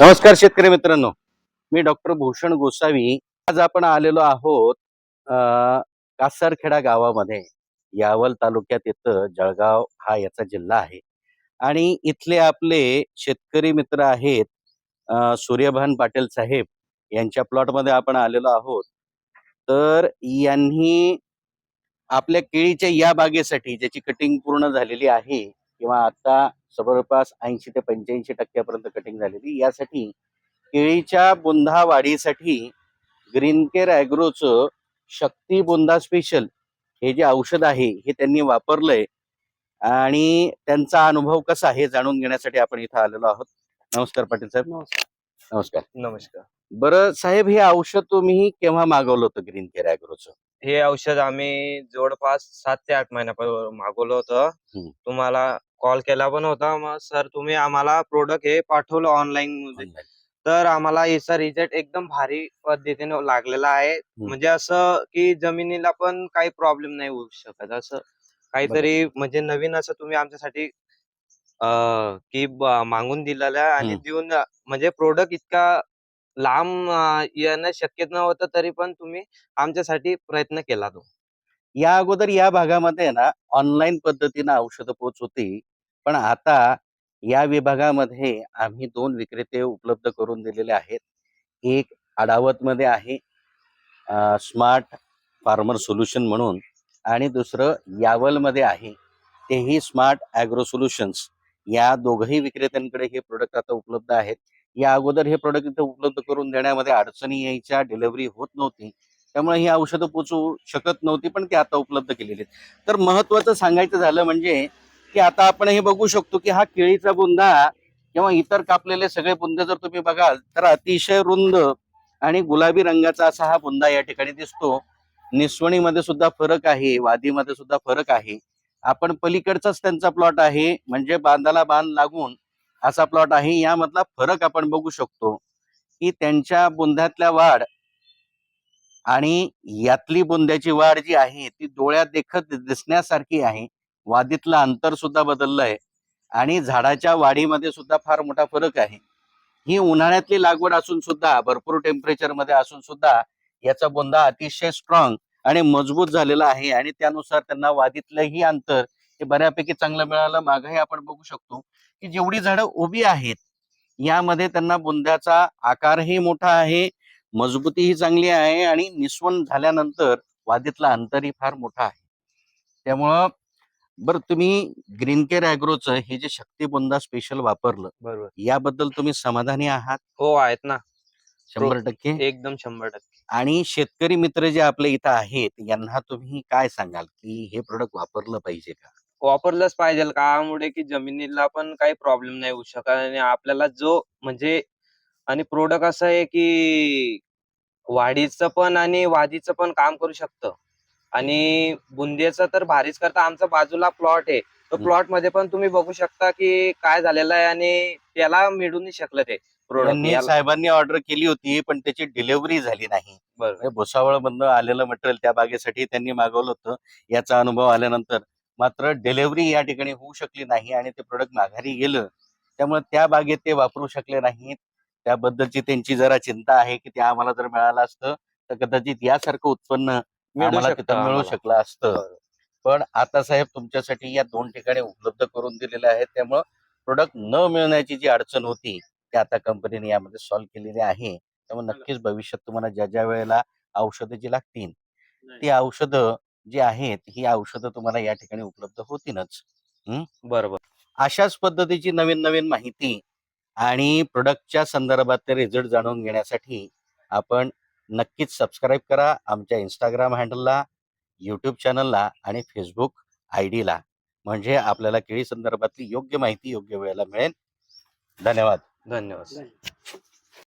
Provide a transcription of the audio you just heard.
नमस्कार शेतकरी मित्रांनो. मी डॉक्टर भूषण गोसावी. आज आपण आलेलो आहोत कासारखेडा गावामध्ये. यावल तालुक्यात येतं जळगाव हा याचा जिल्हा आहे. आणि इथले आपले शेतकरी मित्र आहेत सूर्यभान पाटील साहेब. यांच्या प्लॉटमध्ये आपण आलेलो आहोत. तर यांनी आपल्या केळीच्या या बागेसाठी ज्याची कटिंग पूर्ण झालेली आहे किंवा आता जवळपास ऐंशी ते पंच्याऐंशी टक्क्यापर्यंत कटिंग झालेली. यासाठी केळीच्या बुंधा वाढीसाठी ग्रीन केअर ॲग्रोचं शक्ती बुंदा स्पेशल हे जे औषध आहे हे त्यांनी वापरलंय. आणि त्यांचा अनुभव कसा आहे हे जाणून घेण्यासाठी आपण इथं आलेलो आहोत. नमस्कार पाटील साहेब. नमस्कार. नमस्कार. बरं साहेब हे औषध तुम्ही केव्हा मागवलं होतं ग्रीन केअर ॲग्रोचं हे औषध आम्ही जवळपास सात ते आठ महिन्यापासून मागवलं होतं. तुम्हाला कॉल केला पण होता. मग सर तुम्ही आम्हाला प्रोडक्ट हे पाठवलं ऑनलाईन मध्ये तर आम्हाला याचा रिझल्ट एकदम भारी पद्धतीने लागलेला आहे. म्हणजे असं की जमिनीला पण काही प्रॉब्लेम नाही होऊ शकत. असं काहीतरी म्हणजे नवीन असं तुम्ही आमच्यासाठी की मागून दिलेलं आणि. देऊन म्हणजे प्रोडक्ट इतका लांब येणं शक्य नव्हतं तरी पण तुम्ही आमच्यासाठी प्रयत्न केला तो. या अगोदर या भागामध्ये ना ऑनलाईन पद्धतीनं औषधं पोच होती. पण आता या विभागामध्ये आम्ही दोन विक्रेते उपलब्ध करून दिलेले आहेत. एक अडावत मध्ये आहे स्मार्ट फार्मर सोल्युशन म्हणून आणि दुसरं यावलमध्ये आहे. तेही स्मार्ट ॲग्रो सोल्युशन्स या दोघही विक्रेत्यांकडे हे प्रोडक्ट आता उपलब्ध आहेत. या अगोदर हे प्रोडक्ट इथे उपलब्ध करून देण्यामध्ये अडचणी यायच्या डिलिव्हरी होत नव्हती. त्यामुळे ही औषधं पोचू शकत नव्हती पण ती आता उपलब्ध केलेली आहेत. तर महत्वाचं सांगायचं झालं म्हणजे की आता आपण हे बघू शकतो की हा केळीचा बुंदा किंवा इतर कापलेले सगळे बुंदे जर तुम्ही बघाल तर अतिशय रुंद आणि गुलाबी रंगाचा असा हा बुंदा या ठिकाणी दिसतो. निसवणीमध्ये सुद्धा फरक आहे वादीमध्ये सुद्धा फरक आहे. आपण पलीकडचाच त्यांचा प्लॉट आहे म्हणजे बांधाला बांध लागून असा प्लॉट आहे. यामधला फरक आपण बघू शकतो की त्यांच्या बुंद्यातल्या वाढ आणि यातली बुंद्याची वाढ जी आहे ती डोळ्यात देखत दिसण्यासारखी आहे. वादीतलं अंतर सुद्धा बदललंय आणि झाडाच्या वाढीमध्ये सुद्धा फार मोठा फरक आहे. ही उन्हाळ्यातली लागवड असून सुद्धा भरपूर टेम्परेचरमध्ये असून सुद्धा याचा बुंदा अतिशय स्ट्रॉंग आणि मजबूत झालेला आहे आणि त्यानुसार त्यांना वादीतलंही अंतर हे बऱ्यापैकी चांगलं मिळालं. मागही आपण बघू शकतो की जेवढी झाडं उभी आहेत यामध्ये त्यांना बुंद्याचा आकारही मोठा आहे मजबूतीही चांगली आहे आणि निस्वन झाल्यानंतर वादीतला अंतरही फार मोठा आहे. त्यामुळं बरं तुम्ही ग्रीन केअर ॲग्रोचं हे जे शक्ती बुंदा स्पेशल वापरलं बरोबर. याबद्दल तुम्ही समाधानी आहात? हो आहेत ना. शंभर टक्के. एकदम शंभर टक्के. आणि शेतकरी मित्र जे आपले इथं आहेत यांना तुम्ही काय सांगाल की हे प्रोडक्ट वापरलं पाहिजे का? वापरलंच पाहिजे. कामुळे की जमिनीला पण काही प्रॉब्लेम नाही होऊ शकत आणि आपल्याला जो म्हणजे आणि प्रोडक्ट असं आहे की वाढीचं पण आणि वादीचं पण काम करू शकतं. आणि बुंदीचं तर भारीच करता आमचा बाजूला प्लॉट आहे. तो. प्लॉटमध्ये पण तुम्ही बघू शकता की काय झालेलं आहे आणि त्याला मिळून नाही शकलं ते प्रोडक्ट साहेबांनी ऑर्डर केली होती पण त्याची डिलिव्हरी झाली नाही. म्हणजे भुसावळ बंद आलेलं मटेरियल त्या बागेसाठी त्यांनी मागवलं होतं. याचा अनुभव आल्यानंतर मात्र डिलिव्हरी या ठिकाणी होऊ शकली नाही आणि ते प्रोडक्ट माघारी गेलं. त्यामुळे त्या बागेत ते वापरू शकले नाहीत. त्याबद्दलची त्यांची जरा चिंता आहे की ते आम्हाला जर मिळालं असतं तर कदाचित यासारखं उत्पन्न आम्हाला तिथं मिळू. शकलं असतं. पण आता साहेब तुमच्यासाठी या दोन ठिकाणी उपलब्ध करून दिलेले आहेत त्यामुळं प्रोडक्ट न मिळण्याची जी अडचण होती ती आता कंपनीने यामध्ये सॉल्व्ह केलेली आहे. त्यामुळे नक्कीच भविष्यात तुम्हाला ज्या ज्या वेळेला औषधं जी लागतील ती औषधं जी आहेत ही औषधं तुम्हाला या ठिकाणी उपलब्ध होतीलच. बरोबर. अशाच पद्धतीची नवीन नवीन माहिती आणि प्रोडक्टच्या संदर्भातले रिझल्ट जाणून घेण्यासाठी आपण नक्कीच सबस्क्राईब करा आमच्या इंस्टाग्राम हँडलला यूट्यूब चॅनलला आणि फेसबुक आय डीला म्हणजे आपल्याला केळी संदर्भातली योग्य माहिती योग्य वेळेला मिळेल. धन्यवाद. धन्यवाद.